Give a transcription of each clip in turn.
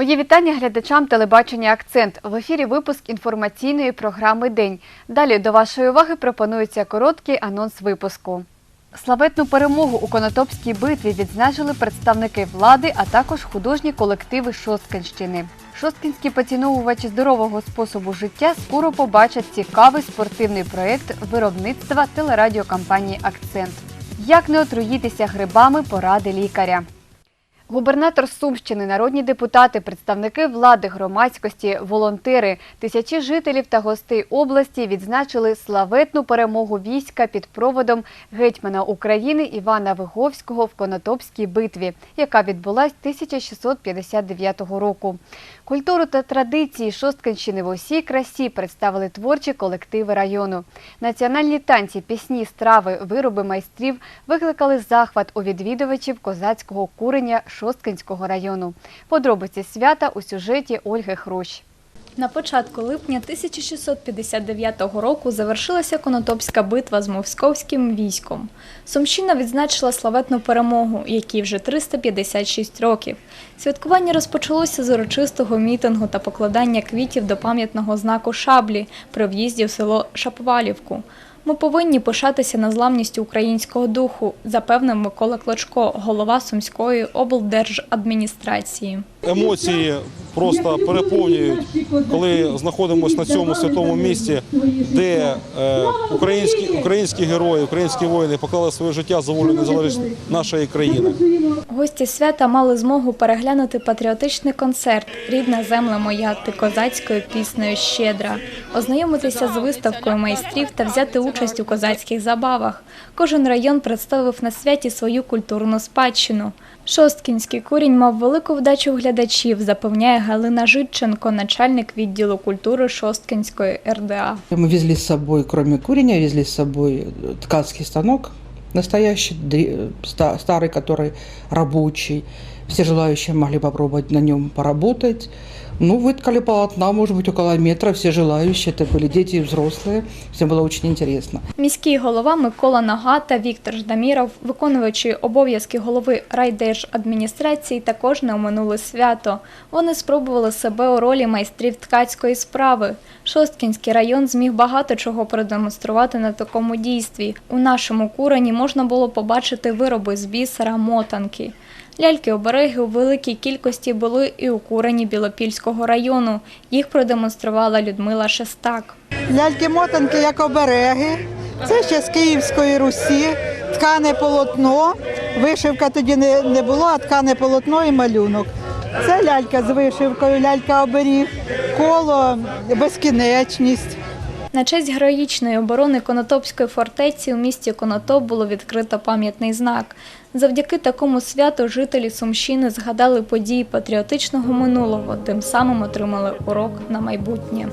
Мої вітання глядачам телебачення Акцент. В ефірі випуск інформаційної програми День. Далі до вашої уваги пропонується короткий анонс випуску. Славетну перемогу у Конотопській битві відзначили представники влади, а також художні колективи Шосткинщини. Шосткинські поціновувачі здорового способу життя скоро побачать цікавий спортивний проєкт виробництва телерадіокомпанії Акцент. Як не отруїтися грибами поради лікаря. Губернатор Сумщини, народні депутати, представники влади, громадськості, волонтери, тисячі жителів та гостей області відзначили славетну перемогу війська під проводом гетьмана України Івана Виговського в Конотопській битві, яка відбулась 1659 року. Культуру та традиції Шосткинщини в усій красі представили творчі колективи району. Національні танці, пісні, страви, вироби майстрів викликали захват у відвідувачів козацького курення Шосткинського району. Подробиці свята у сюжеті Ольги Хрущ. На початку липня 1659 року завершилася Конотопська битва з московським військом. Сумщина відзначила славетну перемогу, якій вже 356 років. Святкування розпочалося з урочистого мітингу та покладання квітів до пам'ятного знаку шаблі при в'їзді в село Шаповалівку. Ми повинні пишатися незламністю українського духу, запевнив Микола Клочко, голова Сумської облдержадміністрації. Емоції просто переповнюють, коли знаходимося на цьому святому місці, де е, українські, українські герої, українські воїни поклали своє життя за волю незалежність нашої країни. Гості свята мали змогу переглянути патріотичний концерт Рідна земля моя ти козацькою піснею щедра, ознайомитися з виставкою майстрів та взяти участь у козацьких забавах. Кожен район представив на святі свою культурну спадщину. Шосткінський курінь мав велику вдачу глядачів, запевняє Галина Житченко, начальник відділу культури Шосткінської РДА. Мы везли с собой, кроме курения, везли с собой э, ткацкий станок, настоящий, дре- ста- старый, который рабочий. Все желающие могли попробовать на нем поработать. Ну, выткали полотна, может быть, около метра, все желающие, это были дети и взрослые. Всем было очень интересно. Міський голова Микола Нага та Віктор Ждаміров, виконуючи обов'язки голови райдержадміністрації, також не оминули свято. Вони спробували себе у ролі майстрів ткацької справи. Шосткінський район зміг багато чого продемонструвати на такому дійстві. У нашому курені можна було побачити вироби з бісера, мотанки. Ляльки-обереги у великій кількості були і у курені Білопільського району. Їх продемонструвала Людмила Шестак. Ляльки-мотанки як обереги. Це ще з Київської Русі, ткане полотно. Вишивка тоді не, не було, а ткане полотно і малюнок. Це лялька з вишивкою, лялька-оберіг, коло, безкінечність. На честь героїчної оборони Конотопської фортеці у місті Конотоп було відкрито пам'ятний знак. Завдяки такому святу жителі Сумщини згадали події патріотичного минулого, тим самим отримали урок на майбутнє.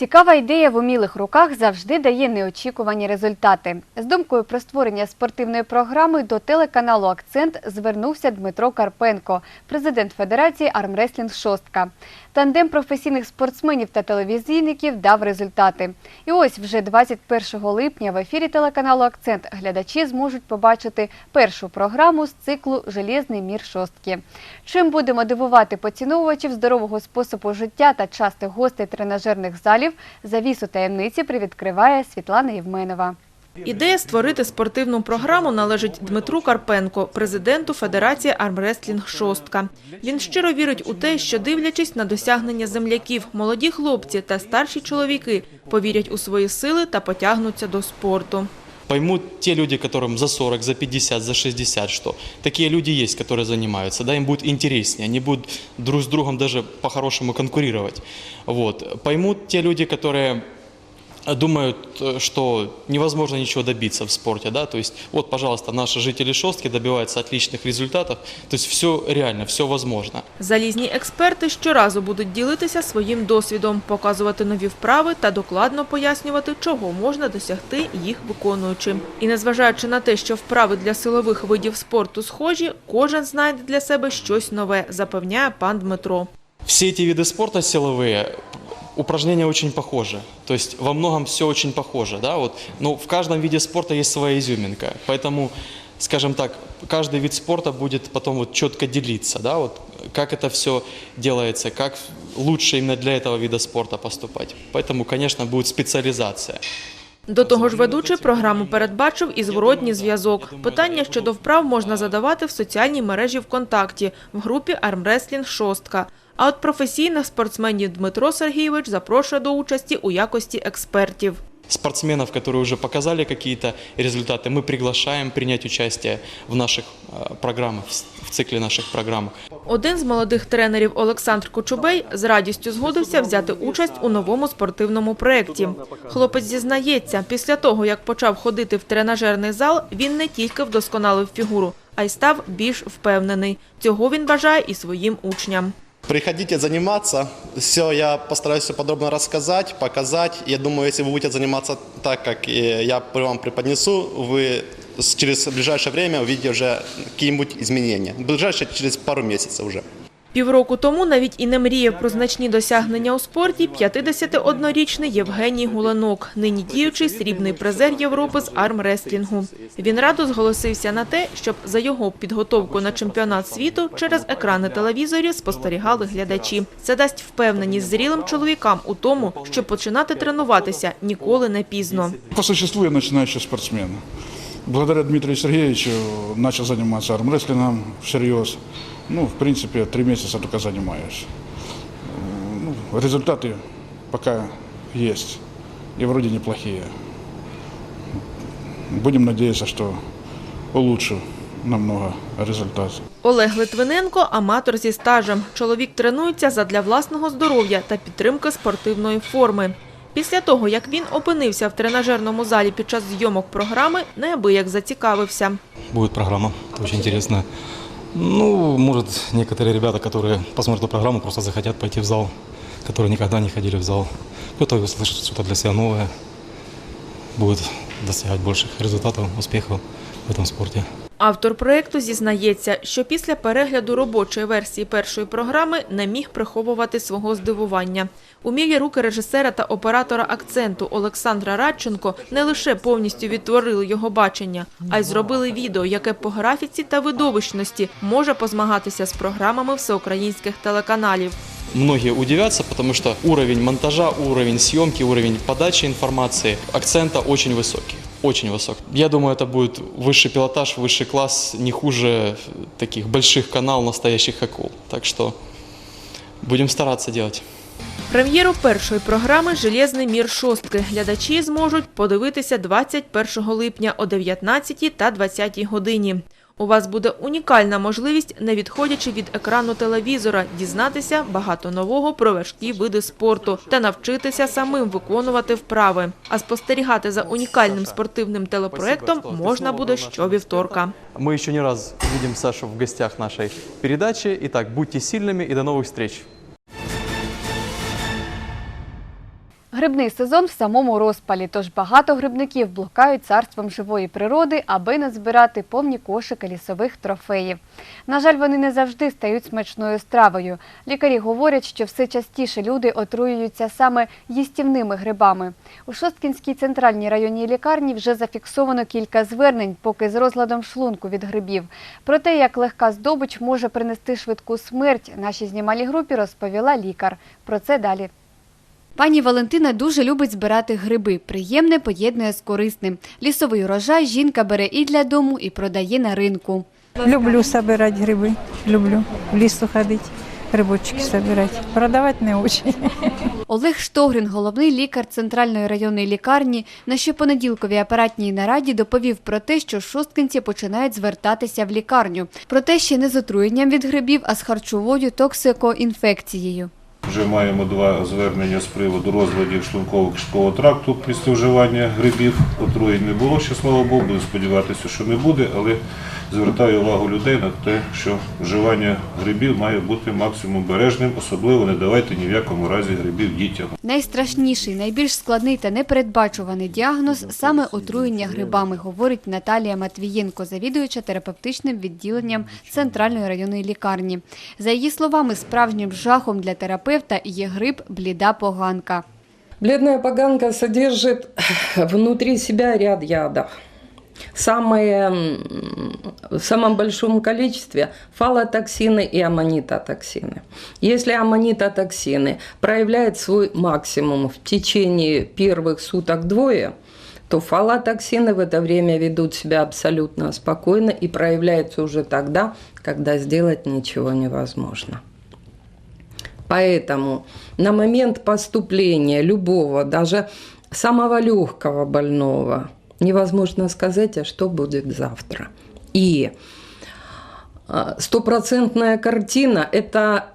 Цікава ідея в умілих руках завжди дає неочікувані результати. З думкою про створення спортивної програми до телеканалу Акцент звернувся Дмитро Карпенко, президент Федерації армреслінг Шостка. Тандем професійних спортсменів та телевізійників дав результати. І ось вже 21 липня в ефірі телеканалу Акцент глядачі зможуть побачити першу програму з циклу Железний мір шостки. Чим будемо дивувати поціновувачів здорового способу життя та частих гостей тренажерних залів, завісу таємниці привідкриває Світлана Євменова. Ідея створити спортивну програму належить Дмитру Карпенко, президенту Федерації армрестлінг Шостка. Він щиро вірить у те, що дивлячись на досягнення земляків, молоді хлопці та старші чоловіки повірять у свої сили та потягнуться до спорту Поймут те люди, которым за 40, за 50, за 60, что такие люди есть, которые занимаются, да, им будет интереснее, они будут друг с другом даже по-хорошему конкурировать. Вот. Поймут те люди, которые думают, э, что невозможно ничего добиться в спорте, да, то есть вот, пожалуйста, наши жители Шостки добиваются отличных результатов, то есть все реально, все возможно. Залізні експерти щоразу будуть ділитися своїм досвідом, показувати нові вправи та докладно пояснювати, чого можна досягти їх виконуючи. І незважаючи на те, що вправи для силових видів спорту схожі, кожен знайде для себе щось нове, запевняє пан Дмитро. Все эти виды спорта силовые, упражнения очень похожи. То есть во многом все очень похоже, да, вот. Но в каждом виде спорта есть своя изюминка, поэтому, скажем так, каждый вид спорта будет потом вот четко делиться, да, вот как это все делается, как лучше именно для этого вида спорта поступать. Поэтому, конечно, будет специализация. До того ж, ведучий програму передбачив і зворотній зв'язок. Питання щодо вправ можна задавати в соціальній мережі ВКонтакті в групі «Армреслінг Шостка». А от професійних спортсменів Дмитро Сергійович запрошує до участі у якості експертів Спортсменов, которые уже показали какие-то результаты, мы приглашаем принять участие в наших э, программах, в- в цикле наших программ. Один з молодих тренерів Олександр Кочубей з радістю згодився взяти участь у новому спортивному проєкті. Хлопець зізнається, після того, як почав ходити в тренажерний зал, він не тільки вдосконалив фігуру, а й став більш впевнений. Цього він бажає і своїм учням. Приходите заниматься. Все, я постараюсь все подробно рассказать, показать. Я думаю, если вы будете заниматься так, как э, я при- вам преподнесу, вы с- через ближайшее время увидите уже какие-нибудь изменения. Ближайшее через пару месяцев уже. Півроку тому навіть і не мріяв про значні досягнення у спорті 51-річний Євгеній Гуленок, нині діючий срібний призер Європи з армреслінгу. Він радо зголосився на те, щоб за його підготовку на чемпіонат світу через екрани телевізорів спостерігали глядачі. Це дасть впевненість зрілим чоловікам у тому, що починати тренуватися ніколи не пізно. По существу я начинающий спортсмен. Благодаря Дмитрию Сергеевичу начал заниматься армрестлингом всерьез. Ну, в принципе, три месяца только занимаюсь. Ну, результаты пока есть. И вроде неплохие. Будем надеяться, что улучшу намного результат. Олег Литвиненко – аматор зі стажем. Чоловік тренується задля власного здоров'я та підтримки спортивної форми. Після того, як він опинився в тренажерному залі під час зйомок програми, неабияк зацікавився. будет программа, это очень интересно. Ну, может, некоторые ребята, которые посмотрят эту программу, просто захотят пойти в зал, которые никогда не ходили в зал. Кто-то услышит что-то для себя новое, будет достигать больших результатов, успехов в этом спорте. Автор проєкту зізнається, що після перегляду робочої версії першої програми не міг приховувати свого здивування. Умілі руки режисера та оператора акценту Олександра Радченко не лише повністю відтворили його бачення, а й зробили відео, яке по графіці та видовищності може позмагатися з програмами всеукраїнських телеканалів Многие удивятся, потому что уровень монтажа, уровень съемки, уровень подачи информации, акцента очень высокий. Очень высок. Я думаю, это будет высший пилотаж, высший класс, не хуже таких больших канал настоящих акул. Так что будем стараться делать. Прем'єру першої програми «Железний мір шостки» глядачі зможуть подивитися 21 липня о 19 та 20 годині. У вас буде унікальна можливість, не відходячи від екрану телевізора, дізнатися багато нового про важкі види спорту та навчитися самим виконувати вправи. А спостерігати за унікальним спортивним телепроектом можна буде щовівторка. Мы еще не раз видим Сашу в гостях нашей передачи. Итак, будьте сильными и до новых встреч. Грибний сезон в самому розпалі, тож багато грибників блукають царством живої природи, аби назбирати повні кошики лісових трофеїв. На жаль, вони не завжди стають смачною стравою. Лікарі говорять, що все частіше люди отруюються саме їстівними грибами. У Шосткінській центральній районній лікарні вже зафіксовано кілька звернень, поки з розладом шлунку від грибів. Про те, як легка здобич може принести швидку смерть, нашій знімальній групі розповіла лікар. Про це далі. Пані Валентина дуже любить збирати гриби. Приємне поєднує з корисним. Лісовий урожай жінка бере і для дому, і продає на ринку. Люблю собирать грибы. Люблю в лісу ходить, грибочки собирать. Продавать не очень. Олег Штогрін, головний лікар центральної районної лікарні, на щопонеділковій апаратній нараді доповів про те, що шосткинці починають звертатися в лікарню. Проте ще не з отруєнням від грибів, а з харчовою токсикоінфекцією. Вже маємо два звернення з приводу розладів шлунково-кишкового тракту після вживання грибів. Отруєнь не було ще, слава Богу, буду сподіватися, що не буде, але звертаю увагу людей на те, що вживання грибів має бути максимум бережним, особливо не давайте ні в якому разі грибів дітям. Найстрашніший, найбільш складний та непередбачуваний діагноз саме отруєння грибами, говорить Наталія Матвієнко, завідуюча терапевтичним відділенням центральної районної лікарні. За її словами, справжнім жахом для терапевта є гриб бліда поганка. Бледная поганка содержит внутри себя ряд ядов. Самые, в самом большом количестве фалотоксины и аммонитотоксины. Если аммонитотоксины проявляют свой максимум в течение первых суток двое, то фалотоксины в это время ведут себя абсолютно спокойно и проявляются уже тогда, когда сделать ничего невозможно. Поэтому на момент поступления любого, даже самого легкого больного, невозможно сказать, а что будет завтра. И а, стопроцентная картина – это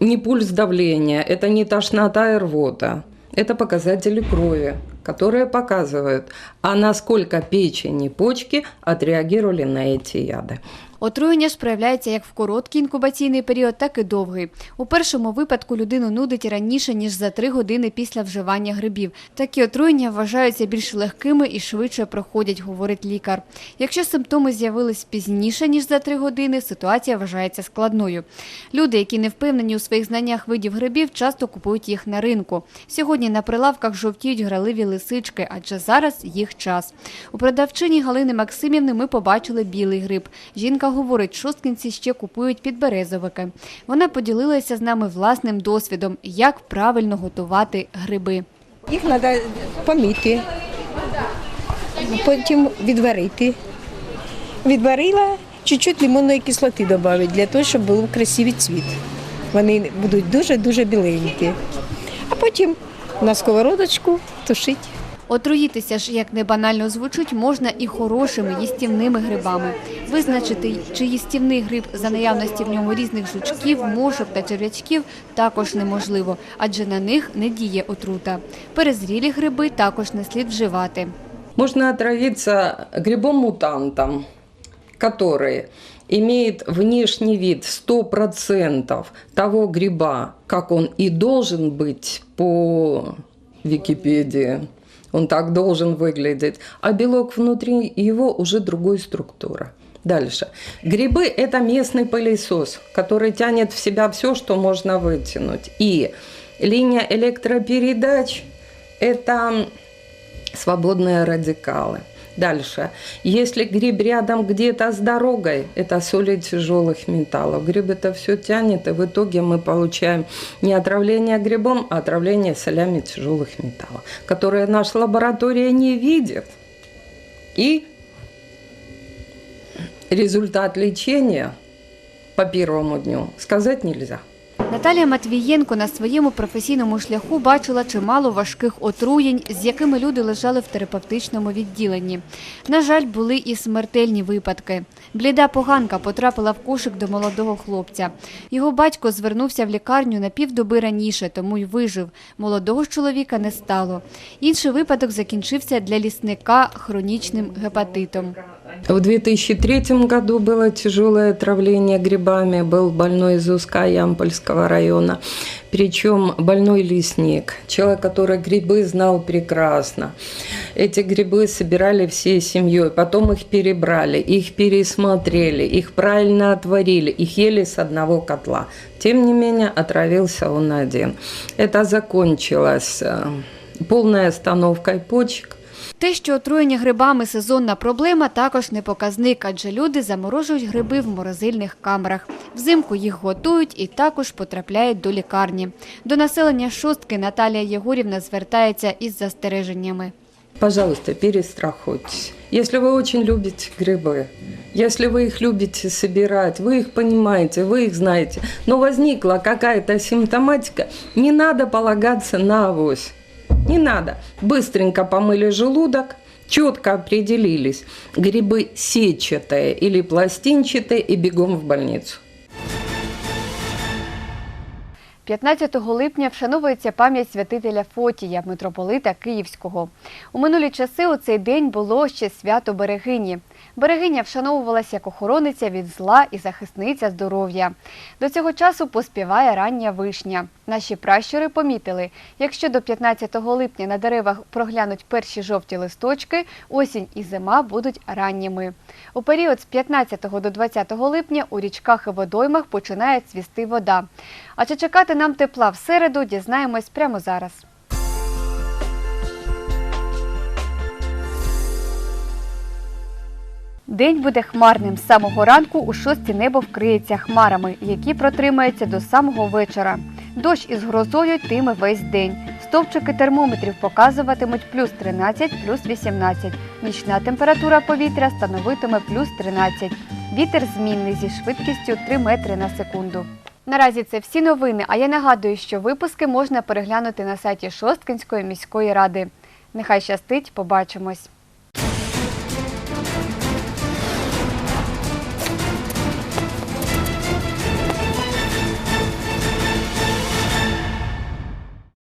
не пульс давления, это не тошнота и рвота, это показатели крови, которые показывают, а насколько печень и почки отреагировали на эти яды. Отруєння ж проявляється як в короткий інкубаційний період, так і довгий. У першому випадку людину нудить раніше, ніж за три години після вживання грибів. Такі отруєння вважаються більш легкими і швидше проходять, говорить лікар. Якщо симптоми з'явились пізніше, ніж за три години, ситуація вважається складною. Люди, які не впевнені у своїх знаннях видів грибів, часто купують їх на ринку. Сьогодні на прилавках жовтіють граливі лисички, адже зараз їх час. У продавчині Галини Максимівни ми побачили білий гриб. Жінка говорить, шосткинці ще купують підберезовики. Вона поділилася з нами власним досвідом, як правильно готувати гриби. Їх треба помити, потім відварити. Відварила, чуть-чуть лимонної кислоти додати, для того, щоб був красивий цвіт. Вони будуть дуже-дуже біленькі. А потім на сковородочку тушити. Отруїтися ж, як не банально звучить, можна і хорошими їстівними грибами. Визначити, чи їстівний гриб за наявності в ньому різних жучків, мошок та черв'ячків також неможливо, адже на них не діє отрута. Перезрілі гриби також не слід вживати. Можно отравиться грибом-мутантом, который имеет внешний вид 100% того гриба, как он и должен быть по Википедии. Он так должен выглядеть. А белок внутри его уже другой структура. Дальше. Грибы – это местный пылесос, который тянет в себя все, что можно вытянуть. И линия электропередач – это свободные радикалы. Дальше. Если гриб рядом где-то с дорогой, это соли тяжелых металлов. Гриб это все тянет, и в итоге мы получаем не отравление грибом, а отравление солями тяжелых металлов, которые наша лаборатория не видит. И результат лечения по первому дню сказать нельзя. Наталія Матвієнко на своєму професійному шляху бачила чимало важких отруєнь, з якими люди лежали в терапевтичному відділенні. На жаль, були і смертельні випадки. Бліда поганка потрапила в кошик до молодого хлопця. Його батько звернувся в лікарню на півдоби раніше, тому й вижив. Молодого чоловіка не стало. Інший випадок закінчився для лісника хронічним гепатитом. В 2003 году было тяжелое отравление грибами, был больной из Узка Ямпольского района, причем больной лесник, человек, который грибы знал прекрасно. Эти грибы собирали всей семьей, потом их перебрали, их пересмотрели, их правильно отварили, их ели с одного котла. Тем не менее, отравился он один. Это закончилось э, полной остановкой почек, Те, що отруєння грибами сезонна проблема, також не показник, адже люди заморожують гриби в морозильних камерах. Взимку їх готують і також потрапляють до лікарні. До населення шостки Наталія Єгорівна звертається із застереженнями. Пожалуйста, перестрахуйтесь. Если вы очень любите грибы, если вы их любите собирать, вы их понимаете, вы их знаете, но возникла какая-то симптоматика, не надо полагаться на авось. Не надо. Быстренько помыли желудок, четко определились, грибы сетчатые или пластинчатые и бегом в больницу. 15 липня вшановується пам'ять святителя Фотія, митрополита Київського. У минулі часи у цей день було ще свято Берегині. Берегиня вшановувалася як охорониця від зла і захисниця здоров'я. До цього часу поспіває рання вишня. Наші пращури помітили, якщо до 15 липня на деревах проглянуть перші жовті листочки, осінь і зима будуть ранніми. У період з 15 до 20 липня у річках і водоймах починає цвісти вода. А чи чекати нам тепла в середу, дізнаємось прямо зараз. День буде хмарним. З самого ранку у шості небо вкриється хмарами, які протримаються до самого вечора. Дощ із грозою йтиме весь день. Стовпчики термометрів показуватимуть плюс 13, плюс 18. Нічна температура повітря становитиме плюс 13. Вітер змінний зі швидкістю 3 метри на секунду. Наразі це всі новини, а я нагадую, що випуски можна переглянути на сайті Шосткинської міської ради. Нехай щастить, побачимось!